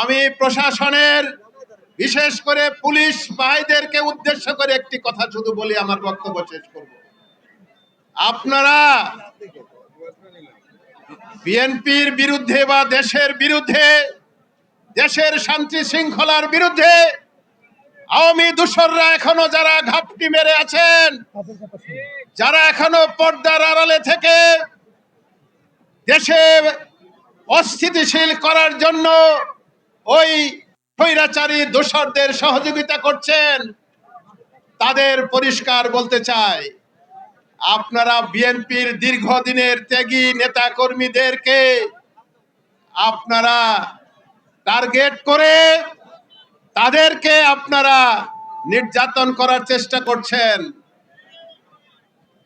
আমি প্রশাসনের, বিশেষ করে পুলিশ ভাইদেরকে উদ্দেশ্য করে একটি কথা শুধু বলি, আমার বক্তব্য শেষ করব। আপনারা বিএনপির বিরুদ্ধে বা দেশের বিরুদ্ধে, দেশের শান্তি শৃঙ্খলার বিরুদ্ধে আওয়ামী দূষররা এখনও যারা ঘাপটি মেরে আছেন, যারা এখনও পর্দার আড়ালে থেকে দেশে অস্থিতিশীল করার জন্য ওই স্বৈরাচারী দোসরদের সহযোগিতা করছেন। তাদের পরিষ্কার বলতে চাই, আপনারা বিএনপির দীর্ঘদিনের ত্যাগী নেতা কর্মীদেরকে আপনারা টার্গেট করে তাদেরকে আপনারা নির্যাতন করার চেষ্টা করছেন।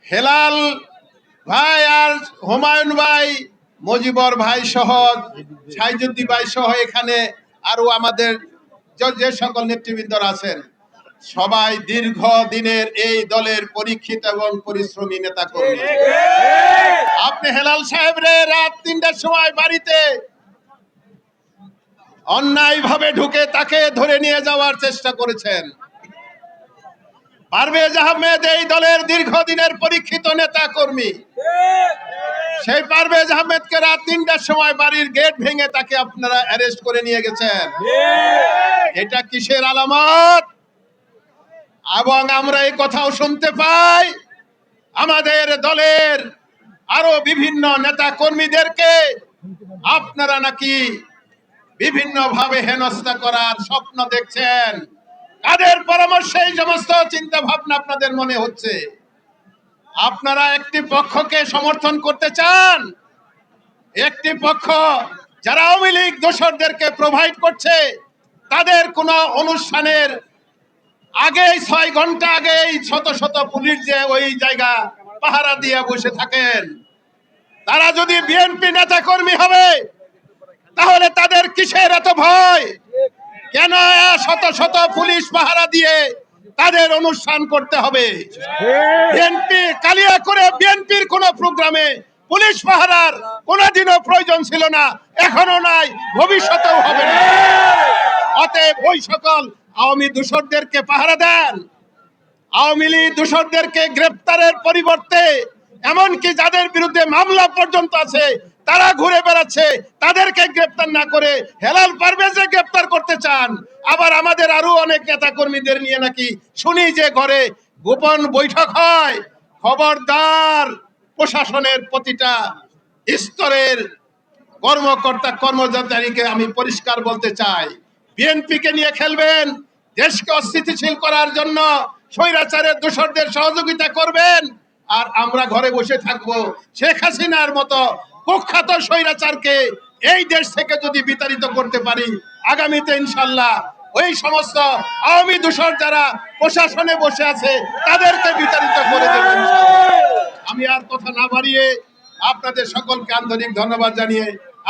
হেলাল ভাই আর হুমায়ুন ভাই, মজিবর ভাই সহ সাইজুদ্দি ভাই সহ এখানে আরও আমাদের যে- সকল নেতৃবৃন্দরা আছেন, সবাই দীর্ঘ দিনের এই দলের পরীক্ষিত এবং পরিশ্রমী নেতা কর্মী আপনি হেলাল সাহেব রে, রাত তিনটার সময় বাড়িতে অন্যায় ভাবে ঢুকে তাকে ধরে নিয়ে যাওয়ার চেষ্টা করেছেন। পারভেজ আহমেদ এই দলের দীর্ঘদিনের পরীক্ষিত নেতা কর্মী সেই পারভেজ আহমেদকে রাত তিনটার সময় বাড়ির গেট ভেঙে তাকে আপনারা অ্যারেস্ট করে নিয়ে গেছেন। এটা কিসের আলামত? এবং আমরা এই কথাও শুনতে পাই আমাদের দলের আরও বিভিন্ন নেতা কর্মীদেরকে আপনারা নাকি বিভিন্ন ভাবে হেনস্থা করার স্বপ্ন দেখছেন। কাদের পরামর্শে এই সমস্ত চিন্তা ভাবনা আপনাদের মনে হচ্ছে? আপনারা একটি পক্ষকে সমর্থন করতে চান? একটি পক্ষ যারা আওয়ামী লীগ দোসরদেরকে প্রোভাইড করছে, তাদের কোনো অনুষ্ঠানের আগে ছয় ঘণ্টা আগেই শত শত পুলিশ যে ওই জায়গা পাহারা দিয়ে বসে থাকেন। তারা যদি বিএনপি নেতা কর্মী হবে, তাহলে তাদের কিসের এত ভয়? কেন শত শত পুলিশ পাহারা দিয়ে তাদের অনুষ্ঠান করতে হবে। বিএনপি কালিয়া করে বিএনপির কোন প্রোগ্রামে পুলিশ পাহারার কোনোদিনও প্রয়োজন ছিল না, এখনও নাই, ভবিষ্যতেও হবে না। অতএব ওই সকল আওয়ামী দূষরদেরকে পাহারা দেন। আওয়ামী লীগ দূষরদেরকে গ্রেপ্তারের পরিবর্তে, এমনকি যাদের বিরুদ্ধে মামলা পর্যন্ত আছে তারা ঘুরে বেড়াচ্ছে, তাদেরকে গ্রেপ্তার না করে হেলাল পারভেজে গ্রেপ্তার করতে চান। আবার আমাদের আরও অনেক নেতা কর্মীদের নিয়ে নাকি শুনি যে ঘরে গোপন বৈঠক হয়। খবরদার প্রশাসনের প্রতিটা স্তরের কর্মকর্তা কর্মচারীকে আমি পরিষ্কার বলতে চাই, বিএনপিকে নিয়ে খেলবেন, দেশকে অস্থিতিশীল করার জন্য স্বৈরাচারের দোসরদের সহযোগিতা করবেন, আর আমরা ঘরে বসে থাকব শেখ হাসিনার মতো কুখ্যাত স্বৈরাচারকে এই দেশ থেকে যদি বিতাড়িত করতে পারি, আগামীতে ইনশাল্লাহ ওই সমস্ত আওয়ামী দূষণ যারা প্রশাসনে বসে আছে, তাদেরকে বিতাড়িত করে দেবেন আমি আর কথা না বাড়িয়ে আপনাদের সকলকে আন্তরিক ধন্যবাদ জানিয়ে